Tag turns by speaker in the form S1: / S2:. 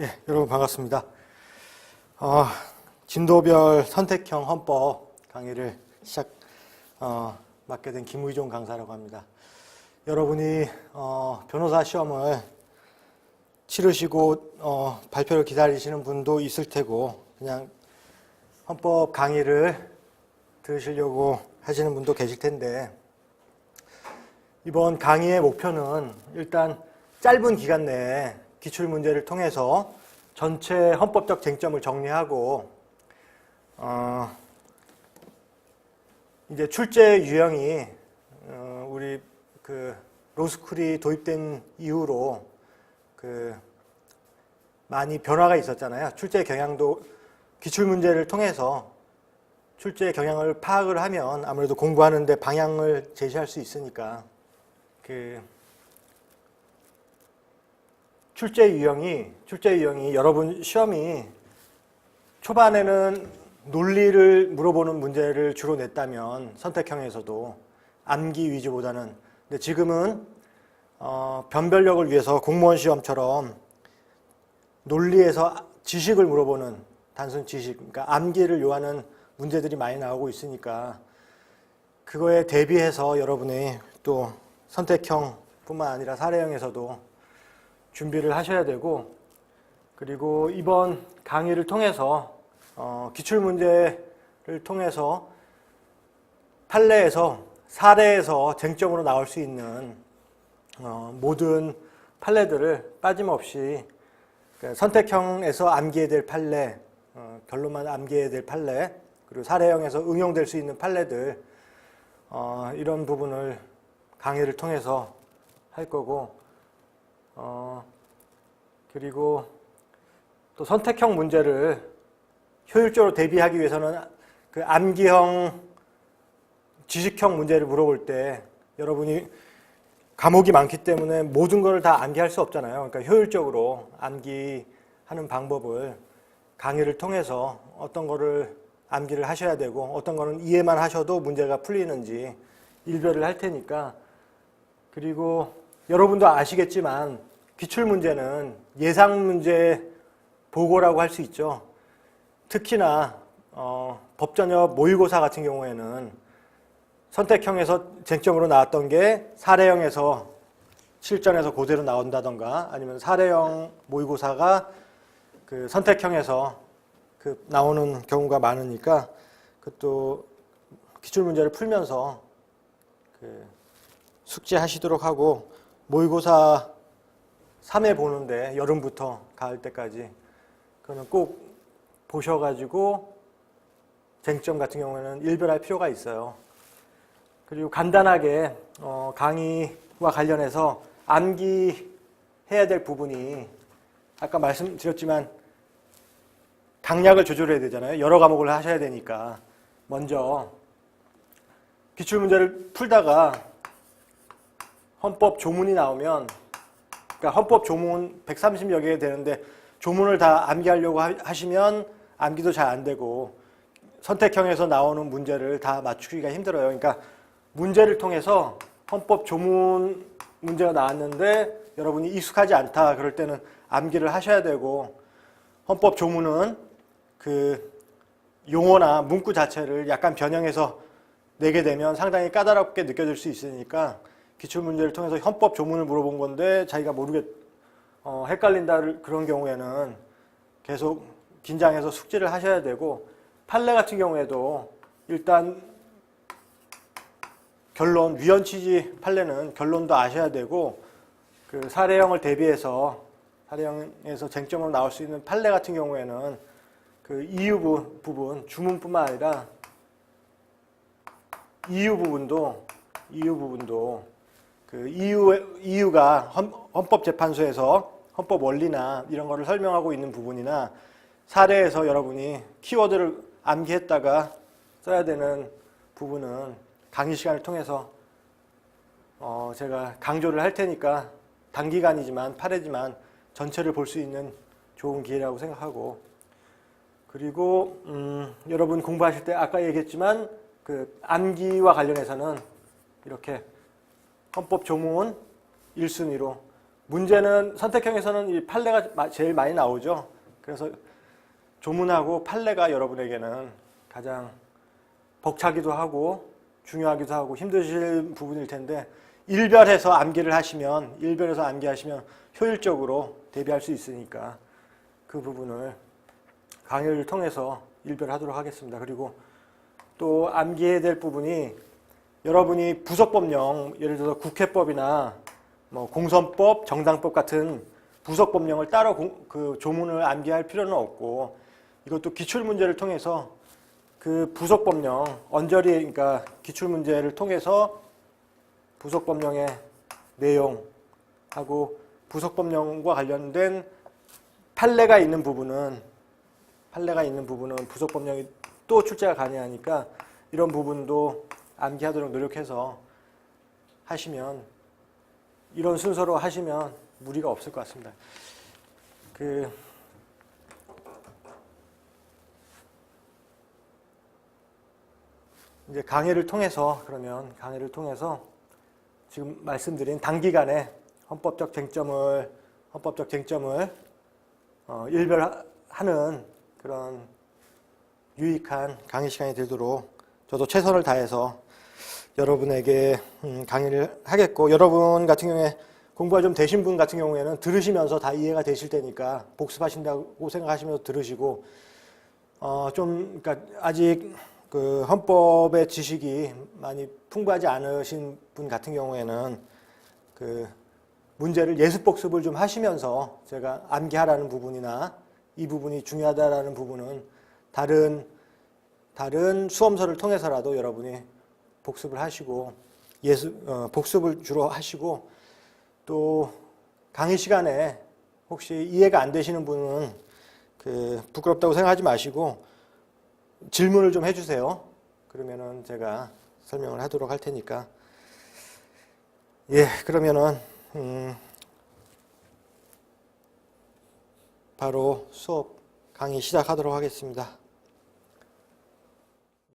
S1: 예, 여러분 반갑습니다. 어, 진도별 선택형 헌법 강의를 시작 어, 맡게 된 김의종 강사라고 합니다. 여러분이 어, 변호사 시험을 치르시고 어, 발표를 기다리시는 분도 있을 테고 그냥 헌법 강의를 들으시려고 하시는 분도 계실 텐데 이번 강의의 목표는 일단 짧은 기간 내에 기출 문제를 통해서 전체 헌법적 쟁점을 정리하고 어, 이제 출제 유형이 어, 우리 그 로스쿨이 도입된 이후로 그 많이 변화가 있었잖아요. 출제 경향도 기출 문제를 통해서 출제 경향을 파악을 하면 아무래도 공부하는데 방향을 제시할 수 있으니까 그 출제 유형이 출제 유형이 여러분 시험이 초반에는 논리를 물어보는 문제를 주로 냈다면 선택형에서도 암기 위주보다는 근데 지금은 어, 변별력을 위해서 공무원 시험처럼 논리에서 지식을 물어보는 단순 지식, 그러니까 암기를 요하는 문제들이 많이 나오고 있으니까 그거에 대비해서 여러분이 또 선택형뿐만 아니라 사례형에서도 준비를 하셔야 되고 그리고 이번 강의를 통해서 어, 기출 문제를 통해서 판례에서 사례에서 쟁점으로 나올 수 있는 어, 모든 판례들을 빠짐없이 그 선택형에서 암기해야 될 판례, 어, 결론만 암기해야 될 판례, 그리고 사례형에서 응용될 수 있는 판례들 어, 이런 부분을 강의를 통해서 할 거고 어, 그리고 또 선택형 문제를 효율적으로 대비하기 위해서는 그 암기형, 지식형 문제를 물어볼 때 여러분이 과목이 많기 때문에 모든 걸다 암기할 수 없잖아요. 그러니까 효율적으로 암기하는 방법을 강의를 통해서 어떤 거를 암기를 하셔야 되고 어떤 거는 이해만 하셔도 문제가 풀리는지 일별을 할 테니까 그리고 여러분도 아시겠지만 기출 문제는 예상 문제 보고라고 할 수 있죠. 특히나 어, 법전협 모의고사 같은 경우에는 선택형에서 쟁점으로 나왔던 게 사례형에서 실전에서 그대로 나온다던가 아니면 사례형 모의고사가 그 선택형에서 그 나오는 경우가 많으니까 그것도 기출 문제를 풀면서 그 숙지하시도록 하고 모의고사 3회 보는데 여름부터 가을 때까지 그거는 꼭 보셔가지고 쟁점 같은 경우에는 일별할 필요가 있어요. 그리고 간단하게 어, 강의와 관련해서 암기해야 될 부분이 아까 말씀드렸지만 강약을 조절해야 되잖아요. 여러 과목을 하셔야 되니까 먼저 기출 문제를 풀다가 헌법 조문이 나오면 그러니까 헌법 조문 130여 개 되는데 조문을 다 암기하려고 하시면 암기도 잘 안 되고 선택형에서 나오는 문제를 다 맞추기가 힘들어요. 그러니까 문제를 통해서 헌법 조문 문제가 나왔는데 여러분이 익숙하지 않다 그럴 때는 암기를 하셔야 되고 헌법 조문은 그 용어나 문구 자체를 약간 변형해서 내게 되면 상당히 까다롭게 느껴질 수 있으니까 기출 문제를 통해서 헌법 조문을 물어본 건데 자기가 모르겠 어, 헷갈린다 그런 경우에는 계속 긴장해서 숙지를 하셔야 되고 판례 같은 경우에도 일단 결론 위헌 취지 판례는 결론도 아셔야 되고 그 사례형을 대비해서 사례형에서 쟁점으로 나올 수 있는 판례 같은 경우에는 그 이유 부- 부분 주문뿐만 아니라 이유 부분도 이유 부분도 그 이유가 헌, 헌법재판소에서 헌법 원리나 이런 거를 설명하고 있는 부분이나 사례에서 여러분이 키워드를 암기했다가 써야 되는 부분은 강의 시간을 통해서 어 제가 강조를 할 테니까 단기간이지만 8회지만 전체를 볼 수 있는 좋은 기회라고 생각하고 그리고 음, 여러분 공부하실 때 아까 얘기했지만 그 암기와 관련해서는 이렇게 헌법 조문 1순위로 문제는 선택형에서는 이 판례가 마- 제일 많이 나오죠. 그래서 조문하고 판례가 여러분에게는 가장 벅차기도 하고 중요하기도 하고 힘드실 부분일 텐데 일별해서 암기를 하시면 일별해서 암기하시면 효율적으로 대비할 수 있으니까 그 부분을 강의를 통해서 일별하도록 하겠습니다. 그리고 또 암기해야 될 부분이 여러분이 부속법령 예를 들어서 국회법이나 뭐 공선법, 정당법 같은 부속법령을 따로 공- 그 조문을 암기할 필요는 없고 이것도 기출 문제를 통해서 그 부속법령 언저리 그러니까 기출 문제를 통해서 부속법령의 내용하고 부속법령과 관련된 판례가 있는 부분은 판례가 있는 부분은 부속법령이 또 출제가 가능하니까 이런 부분도 암기하도록 노력해서 하시면 이런 순서로 하시면 무리가 없을 것 같습니다. 그 이제 강의를 통해서 그러면 강의를 통해서 지금 말씀드린 단기간에 헌법적 쟁점을 헌법적 쟁점을 어, 일별하는 그런 유익한 강의 시간이 되도록 저도 최선을 다해서 여러분에게 음, 강의를 하겠고 여러분 같은 경우에 공부가 좀 되신 분 같은 경우에는 들으시면서 다 이해가 되실 테니까 복습하신다고 생각하시면서 들으시고 어, 좀 그러니까 아직 그 헌법의 지식이 많이 풍부하지 않으신 분 같은 경우에는 그 문제를 예습 복습을 좀 하시면서 제가 암기하라는 부분이나 이 부분이 중요하다라는 부분은 다른 다른 수험서를 통해서라도 여러분이 복습을 하시고 예습 어, 복습을 주로 하시고 또 강의 시간에 혹시 이해가 안 되시는 분은 그 부끄럽다고 생각하지 마시고 질문을 좀 해주세요. 그러면은 제가 설명을 하도록 할 테니까 예 그러면은 음, 바로 수업 강의 시작하도록 하겠습니다.